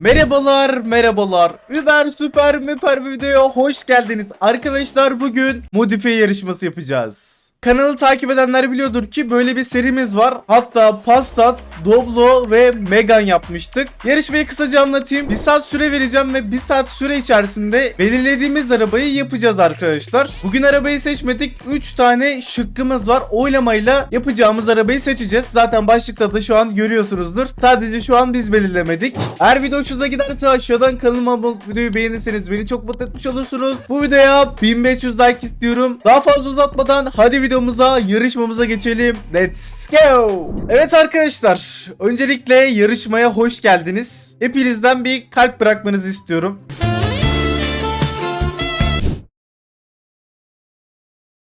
Merhabalar merhabalar. Uber süper müper videoya hoş geldiniz. Arkadaşlar bugün modifiye yarışması yapacağız Kanalı takip edenler biliyordur ki böyle bir serimiz var. Hatta Passat, Doblo ve Megan yapmıştık. Yarışmayı kısaca anlatayım. Bir saat süre vereceğim ve bir saat süre içerisinde belirlediğimiz arabayı yapacağız arkadaşlar. Bugün arabayı seçmedik. 3 tane şıkkımız var. Oylamayla yapacağımız arabayı seçeceğiz. Zaten başlıkta da şu an görüyorsunuzdur. Sadece şu an biz belirlemedik. Eğer video hoşunuza giderse aşağıdan kanalıma abone videoyu beğenirseniz beni çok mutlu etmiş olursunuz. Bu videoya 1500 like istiyorum. Daha fazla uzatmadan hadi videomuza, yarışmamıza geçelim. Let's go. Evet arkadaşlar, öncelikle yarışmaya hoş geldiniz. Hepinizden bir kalp bırakmanızı istiyorum.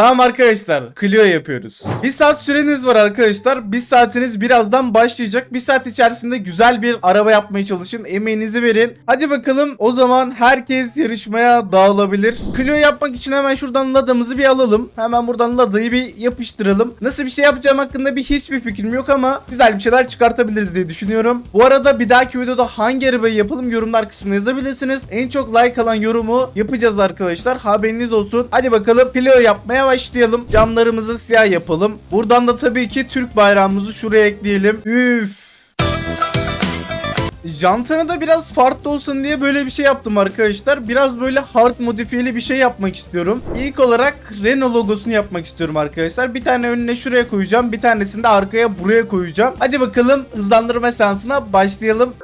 Tamam arkadaşlar Clio yapıyoruz. Bir saat süreniz var arkadaşlar. Bir saatiniz birazdan başlayacak. Bir saat içerisinde güzel bir araba yapmaya çalışın. Emeğinizi verin. Hadi bakalım o zaman herkes yarışmaya dağılabilir. Clio yapmak için hemen şuradan ladamızı bir alalım. Hemen buradan ladayı bir yapıştıralım. Nasıl bir şey yapacağım hakkında bir hiçbir fikrim yok ama güzel bir şeyler çıkartabiliriz diye düşünüyorum. Bu arada bir dahaki videoda hangi arabayı yapalım yorumlar kısmına yazabilirsiniz. En çok like alan yorumu yapacağız arkadaşlar. Haberiniz olsun. Hadi bakalım Clio yapmaya başlayalım. Camlarımızı siyah yapalım. Buradan da tabii ki Türk bayrağımızı şuraya ekleyelim. Üf. Jantını da biraz farklı olsun diye böyle bir şey yaptım arkadaşlar. Biraz böyle hard modifiyeli bir şey yapmak istiyorum. İlk olarak Renault logosunu yapmak istiyorum arkadaşlar. Bir tane önüne şuraya koyacağım. Bir tanesini de arkaya buraya koyacağım. Hadi bakalım hızlandırma seansına başlayalım.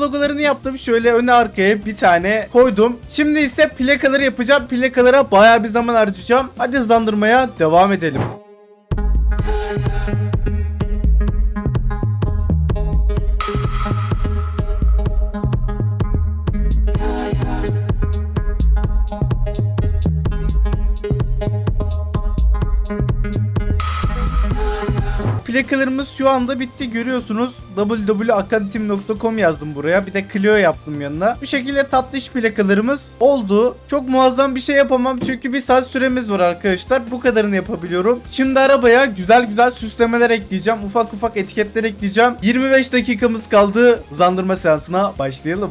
Logolarını yaptım. Şöyle öne arkaya bir tane koydum. Şimdi ise plakaları yapacağım. Plakalara bayağı bir zaman harcayacağım. Hadi hızlandırmaya devam edelim. Plakalarımız şu anda bitti görüyorsunuz. www.akadetim.com yazdım buraya. Bir de Clio yaptım yanına. Bu şekilde tatlış plakalarımız oldu. Çok muazzam bir şey yapamam çünkü bir saat süremiz var arkadaşlar. Bu kadarını yapabiliyorum. Şimdi arabaya güzel güzel süslemeler ekleyeceğim. Ufak ufak etiketler ekleyeceğim. 25 dakikamız kaldı. Zandırma seansına başlayalım.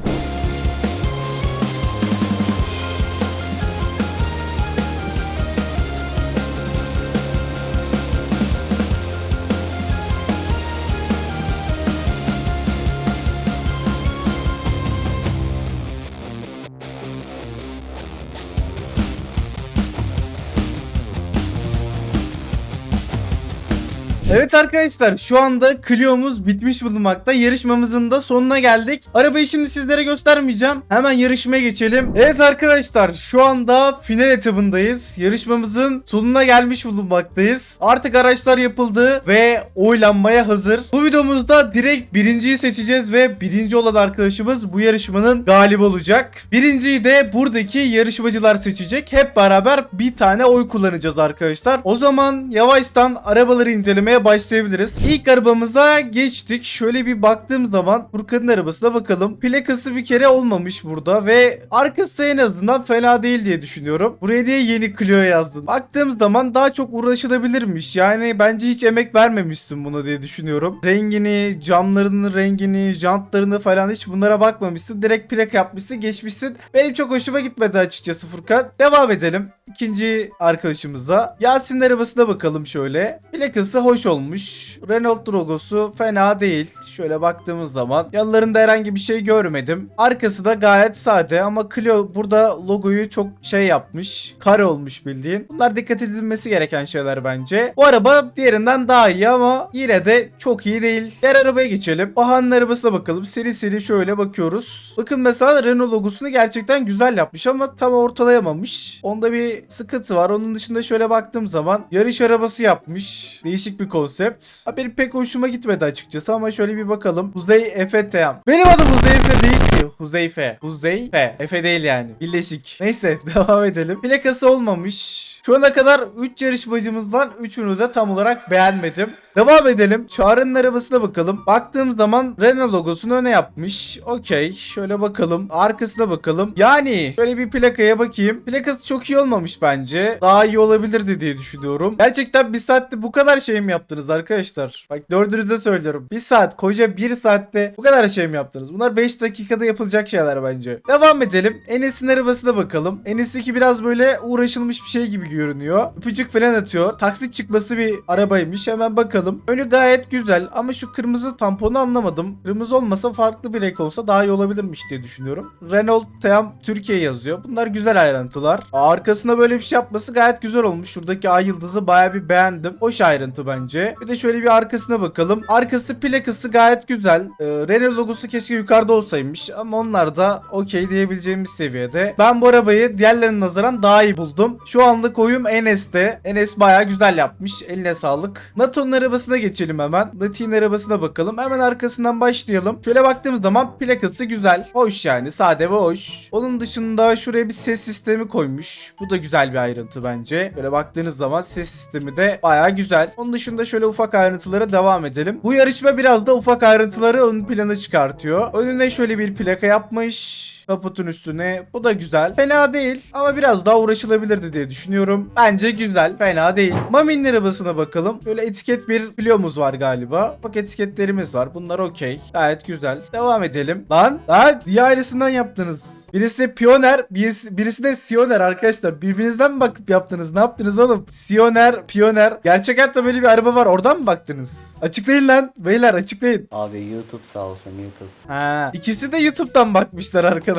Evet arkadaşlar şu anda Clio'muz bitmiş bulunmakta. Yarışmamızın da sonuna geldik. Arabayı şimdi sizlere göstermeyeceğim. Hemen yarışmaya geçelim. Evet arkadaşlar şu anda final etabındayız. Yarışmamızın sonuna gelmiş bulunmaktayız. Artık araçlar yapıldı ve oylanmaya hazır. Bu videomuzda direkt birinciyi seçeceğiz ve birinci olan arkadaşımız bu yarışmanın galibi olacak. Birinciyi de buradaki yarışmacılar seçecek. Hep beraber bir tane oy kullanacağız arkadaşlar. O zaman yavaştan arabaları incelemeye başlayabiliriz. İlk arabamıza geçtik. Şöyle bir baktığım zaman Furkan'ın arabasına bakalım. Plakası bir kere olmamış burada ve arkası en azından fena değil diye düşünüyorum. Buraya diye yeni Clio yazdın. Baktığım zaman daha çok uğraşılabilirmiş. Yani bence hiç emek vermemişsin buna diye düşünüyorum. Rengini, camlarının rengini, jantlarını falan hiç bunlara bakmamışsın. Direkt plaka yapmışsın, geçmişsin. Benim çok hoşuma gitmedi açıkçası Furkan. Devam edelim. İkinci arkadaşımıza. Yasin'in arabasına bakalım şöyle. Plakası hoş olmuş. Renault logosu fena değil. Şöyle baktığımız zaman yanlarında herhangi bir şey görmedim. Arkası da gayet sade ama Clio burada logoyu çok şey yapmış. Kare olmuş bildiğin. Bunlar dikkat edilmesi gereken şeyler bence. Bu araba diğerinden daha iyi ama yine de çok iyi değil. Diğer arabaya geçelim. Bahan'ın arabasına bakalım. Seri seri şöyle bakıyoruz. Bakın mesela Renault logosunu gerçekten güzel yapmış ama tam ortalayamamış. Onda bir sıkıntı var. Onun dışında şöyle baktığım zaman yarış arabası yapmış. Değişik bir konsept. Ha, benim pek hoşuma gitmedi açıkçası ama şöyle bir bakalım. Huzey Efe Team. Benim adım Huzey Efe değil ki. Huzeyfe. Huzeyfe. Efe değil yani. Birleşik. Neyse devam edelim. Plakası olmamış. Şu ana kadar 3 yarışmacımızdan 3'ünü de tam olarak beğenmedim. Devam edelim. Çağrı'nın arabasına bakalım. Baktığım zaman Renault logosunu öne yapmış. Okey. Şöyle bakalım. Arkasına bakalım. Yani şöyle bir plakaya bakayım. Plakası çok iyi olmamış bence. Daha iyi olabilirdi diye düşünüyorum. Gerçekten bir saatte bu kadar şey mi yaptınız arkadaşlar? Bak dördünüze söylüyorum. Bir saat koca bir saatte bu kadar şey mi yaptınız? Bunlar 5 dakikada yapılacak şeyler bence. Devam edelim. Enes'in arabasına bakalım. Enes'inki biraz böyle uğraşılmış bir şey gibi görünüyor. Öpücük falan atıyor. Taksit çıkması bir arabaymış. Hemen bakalım. Önü gayet güzel ama şu kırmızı tamponu anlamadım. Kırmızı olmasa farklı bir renk olsa daha iyi olabilirmiş diye düşünüyorum. Renault Team Türkiye yazıyor. Bunlar güzel ayrıntılar. Arkasına böyle bir şey yapması gayet güzel olmuş. Şuradaki ay yıldızı baya bir beğendim. Hoş ayrıntı bence. Bir de şöyle bir arkasına bakalım. Arkası plakası gayet güzel. Ee, Renault logosu keşke yukarıda olsaymış ama onlar da okey diyebileceğimiz seviyede. Ben bu arabayı diğerlerine nazaran daha iyi buldum. Şu anlık oyum Enes'te. Enes baya güzel yapmış. Eline sağlık. NATO'nun arabasına geçelim hemen. Nati'nin arabasına bakalım. Hemen arkasından başlayalım. Şöyle baktığımız zaman plakası güzel. Hoş yani. Sade ve hoş. Onun dışında şuraya bir ses sistemi koymuş. Bu da güzel bir ayrıntı bence. Böyle baktığınız zaman ses sistemi de baya güzel. Onun dışında şöyle ufak ayrıntılara devam edelim. Bu yarışma biraz da ufak ayrıntıları ön plana çıkartıyor. Önüne şöyle bir plaka yapmış kaputun üstüne. Bu da güzel. Fena değil ama biraz daha uğraşılabilirdi diye düşünüyorum. Bence güzel. Fena değil. Mami'nin arabasına bakalım. Böyle etiket bir pilomuz var galiba. Bak etiketlerimiz var. Bunlar okey. Gayet güzel. Devam edelim. Lan lan diye ailesinden yaptınız. Birisi Pioner, birisi, birisi de Sioner arkadaşlar. Birbirinizden mi bakıp yaptınız? Ne yaptınız oğlum? Sioner, Pioner. Gerçek hayatta böyle bir araba var. Oradan mı baktınız? Açıklayın lan. Beyler açıklayın. Abi YouTube sağ olsun YouTube. Ha, ikisi de YouTube'dan bakmışlar arkadaşlar.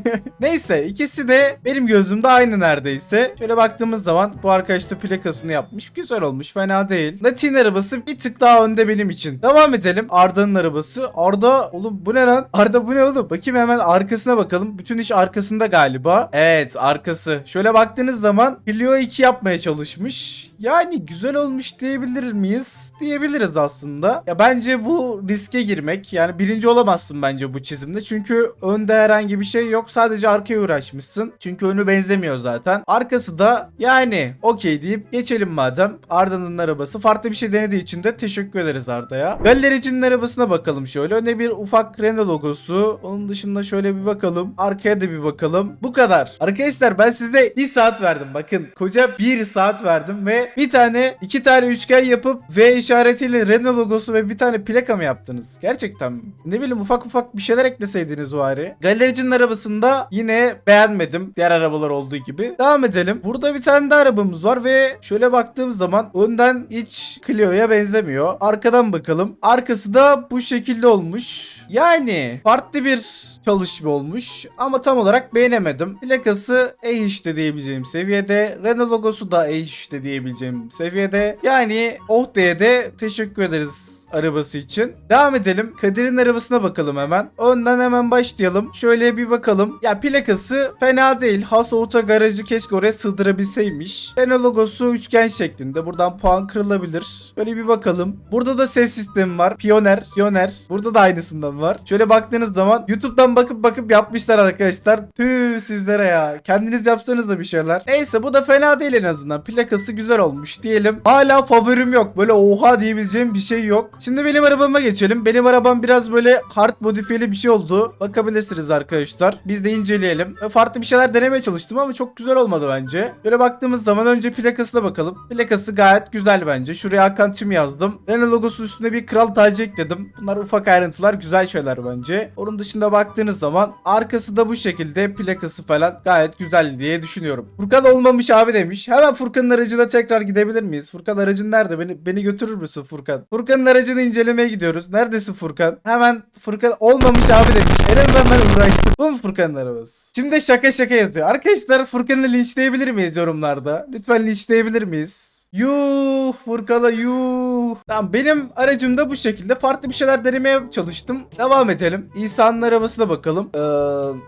Neyse ikisi de benim gözümde aynı neredeyse. Şöyle baktığımız zaman bu arkadaş da plakasını yapmış. Güzel olmuş fena değil. Natin arabası bir tık daha önde benim için. Devam edelim. Arda'nın arabası. Arda oğlum bu ne lan? Arda bu ne oğlum? Bakayım hemen arkasına bakalım. Bütün iş arkasında galiba. Evet arkası. Şöyle baktığınız zaman Clio 2 yapmaya çalışmış. Yani güzel olmuş diyebilir miyiz? Diyebiliriz aslında. Ya bence bu riske girmek. Yani birinci olamazsın bence bu çizimde. Çünkü önde herhangi bir şey yok. Sadece arkaya uğraşmışsın. Çünkü önü benzemiyor zaten. Arkası da yani okey deyip geçelim madem. Arda'nın arabası farklı bir şey denediği için de teşekkür ederiz Arda'ya. Galericinin arabasına bakalım şöyle. Önde bir ufak Renault logosu. Onun dışında şöyle bir bakalım. Arkaya da bir bakalım. Bu kadar. Arkadaşlar ben size bir saat verdim. Bakın koca bir saat verdim ve bir tane iki tane üçgen yapıp V işaretiyle Renault logosu ve bir tane plaka mı yaptınız? Gerçekten mi? Ne bileyim ufak ufak bir şeyler ekleseydiniz bari. Galericinin arabasında yine beğenmedim. Diğer arabalar olduğu gibi. Devam edelim. Burada bir tane de arabamız var ve şöyle baktığımız zaman önden hiç Clio'ya benzemiyor. Arkadan bakalım. Arkası da bu şekilde olmuş. Yani farklı bir çalışma olmuş ama tam olarak beğenemedim. Plakası e işte diyebileceğim seviyede. Renault logosu da e işte diyebileceğim seviyede. Yani oh diye de teşekkür ederiz arabası için. Devam edelim. Kadir'in arabasına bakalım hemen. Önden hemen başlayalım. Şöyle bir bakalım. Ya plakası fena değil. Has Auto garajı keşke oraya sığdırabilseymiş. Renault logosu üçgen şeklinde. Buradan puan kırılabilir. Şöyle bir bakalım. Burada da ses sistemi var. Pioner. Pioner. Burada da aynısından var. Şöyle baktığınız zaman YouTube'dan bakıp bakıp yapmışlar arkadaşlar. Tüh sizlere ya. Kendiniz yapsanız da bir şeyler. Neyse bu da fena değil en azından. Plakası güzel olmuş diyelim. Hala favorim yok. Böyle oha diyebileceğim bir şey yok. Şimdi benim arabama geçelim. Benim arabam biraz böyle hard modifiyeli bir şey oldu. Bakabilirsiniz arkadaşlar. Biz de inceleyelim. Ve Farklı bir şeyler denemeye çalıştım ama çok güzel olmadı bence. Böyle baktığımız zaman önce plakasına bakalım. Plakası gayet güzel bence. Şuraya Hakan Çim yazdım. Renault logosu üstünde bir kral tacı ekledim. Bunlar ufak ayrıntılar. Güzel şeyler bence. Onun dışında baktığınız zaman arkası da bu şekilde. Plakası falan gayet güzel diye düşünüyorum. Furkan olmamış abi demiş. Hemen Furkan'ın aracına tekrar gidebilir miyiz? Furkan aracın nerede? Beni, beni götürür müsün Furkan? Furkan'ın aracını incelemeye gidiyoruz. Neredesin Furkan? Hemen Furkan olmamış abi demiş. En azından ben uğraştım. Bu mu Furkan'ın arabası? Şimdi şaka şaka yazıyor. Arkadaşlar Furkan'ı linçleyebilir miyiz yorumlarda? Lütfen linçleyebilir miyiz? Yuh Furkan'a yuh. Uh. Tamam benim aracım da bu şekilde. Farklı bir şeyler denemeye çalıştım. Devam edelim. İsa'nın arabasına bakalım. Ee,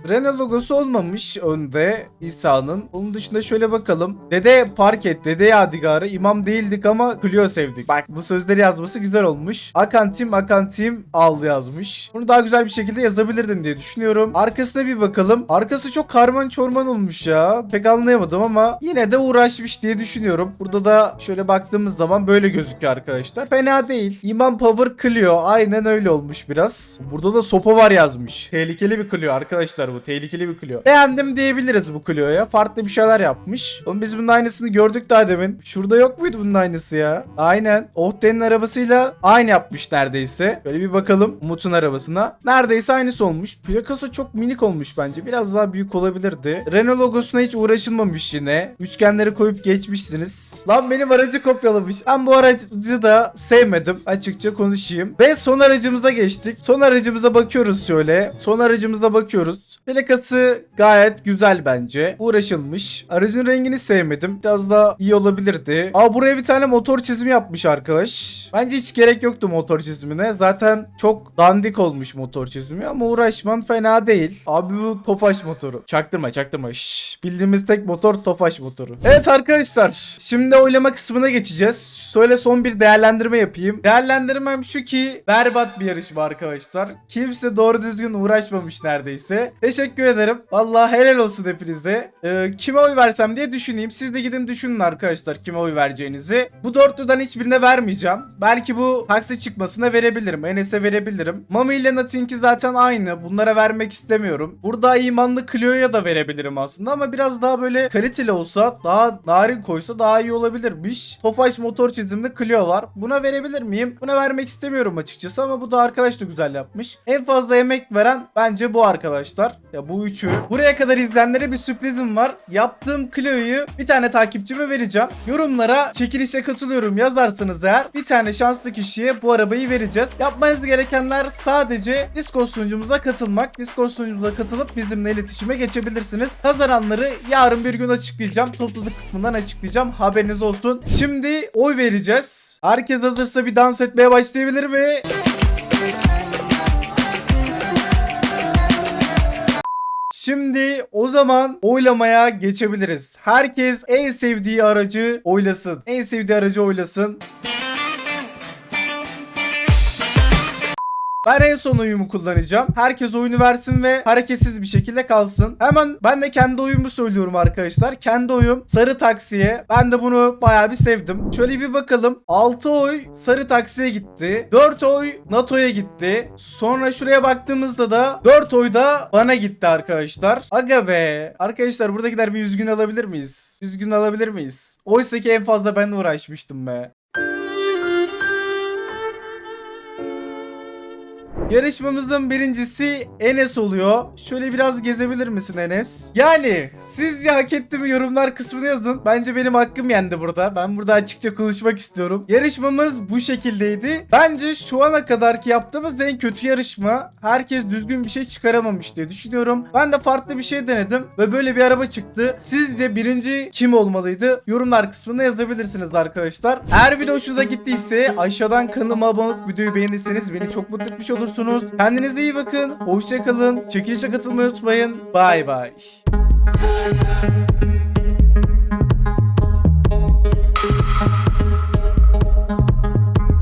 Renault logosu olmamış önde İsa'nın. Onun dışında şöyle bakalım. Dede park et. Dede yadigarı. İmam değildik ama Clio sevdik. Bak bu sözleri yazması güzel olmuş. Akan Team Akan Team al yazmış. Bunu daha güzel bir şekilde yazabilirdin diye düşünüyorum. Arkasına bir bakalım. Arkası çok karman çorman olmuş ya. Pek anlayamadım ama yine de uğraşmış diye düşünüyorum. Burada da şöyle baktığımız zaman böyle gözüküyor arkadaşlar. Fena değil. İmam Power Clio. Aynen öyle olmuş biraz. Burada da sopa var yazmış. Tehlikeli bir Clio arkadaşlar bu. Tehlikeli bir Clio. Beğendim diyebiliriz bu Clio'ya. Farklı bir şeyler yapmış. Oğlum biz bunun aynısını gördük daha demin. Şurada yok muydu bunun aynısı ya? Aynen. Ohte'nin arabasıyla aynı yapmış neredeyse. Böyle bir bakalım Umut'un arabasına. Neredeyse aynısı olmuş. Plakası çok minik olmuş bence. Biraz daha büyük olabilirdi. Renault logosuna hiç uğraşılmamış yine. Üçgenleri koyup geçmişsiniz. Lan benim aracı kopyalamış. Ben bu aracı da sevmedim. Açıkça konuşayım. Ve son aracımıza geçtik. Son aracımıza bakıyoruz şöyle. Son aracımıza bakıyoruz. Plakası gayet güzel bence. Uğraşılmış. Aracın rengini sevmedim. Biraz daha iyi olabilirdi. Aa buraya bir tane motor çizimi yapmış arkadaş. Bence hiç gerek yoktu motor çizimine. Zaten çok dandik olmuş motor çizimi ama uğraşman fena değil. Abi bu Tofaş motoru. Çaktırma çaktırma. Şşş. Bildiğimiz tek motor Tofaş motoru. Evet arkadaşlar. Şimdi oylama kısmına geçeceğiz. Şöyle son bir değerlendirme yapayım. Değerlendirmem şu ki berbat bir yarışma arkadaşlar. Kimse doğru düzgün uğraşmamış neredeyse. Teşekkür ederim. Vallahi helal olsun hepinize. Ee, kime oy versem diye düşüneyim. Siz de gidin düşünün arkadaşlar kime oy vereceğinizi. Bu dörtlüden hiçbirine vermeyeceğim. Belki bu taksi çıkmasına verebilirim. Enes'e verebilirim. Mami ile Nothing'i zaten aynı. Bunlara vermek istemiyorum. Burada imanlı Clio'ya da verebilirim aslında ama biraz daha böyle kaliteli olsa daha narin koysa daha iyi olabilirmiş. Tofaş motor çizimli Clio var. Buna verebilir miyim? Buna vermek istemiyorum açıkçası ama bu da arkadaş da güzel yapmış. En fazla emek veren bence bu arkadaşlar. Ya bu üçü. Buraya kadar izleyenlere bir sürprizim var. Yaptığım Clio'yu bir tane takipçime vereceğim. Yorumlara çekilişe katılıyorum yazarsanız eğer bir tane şanslı kişiye bu arabayı vereceğiz. Yapmanız gerekenler sadece Discord sunucumuza katılmak. Discord sunucumuza katılıp bizimle iletişime geçebilirsiniz. Kazananları yarın bir gün açıklayacağım. Topluluk kısmından açıklayacağım. Haberiniz olsun. Şimdi oy vereceğiz. Herkes hazırsa bir dans etmeye başlayabilir mi? Şimdi o zaman oylamaya geçebiliriz. Herkes en sevdiği aracı oylasın. En sevdiği aracı oylasın. Ben en son oyumu kullanacağım. Herkes oyunu versin ve hareketsiz bir şekilde kalsın. Hemen ben de kendi oyumu söylüyorum arkadaşlar. Kendi oyum sarı taksiye. Ben de bunu bayağı bir sevdim. Şöyle bir bakalım. 6 oy sarı taksiye gitti. 4 oy NATO'ya gitti. Sonra şuraya baktığımızda da 4 oy da bana gitti arkadaşlar. Aga be. Arkadaşlar buradakiler bir üzgün alabilir miyiz? Üzgün alabilir miyiz? Oysa ki en fazla ben uğraşmıştım be. Yarışmamızın birincisi Enes oluyor. Şöyle biraz gezebilir misin Enes? Yani sizce hak etti mi yorumlar kısmına yazın. Bence benim hakkım yendi burada. Ben burada açıkça konuşmak istiyorum. Yarışmamız bu şekildeydi. Bence şu ana kadarki yaptığımız en kötü yarışma. Herkes düzgün bir şey çıkaramamış diye düşünüyorum. Ben de farklı bir şey denedim ve böyle bir araba çıktı. Sizce birinci kim olmalıydı? Yorumlar kısmına yazabilirsiniz arkadaşlar. Eğer video hoşunuza gittiyse aşağıdan kanalıma abone olup videoyu beğenirseniz beni çok mutlu etmiş olursunuz. Kendinize iyi bakın. Hoşçakalın. Çekilişe katılmayı unutmayın. Bay bay.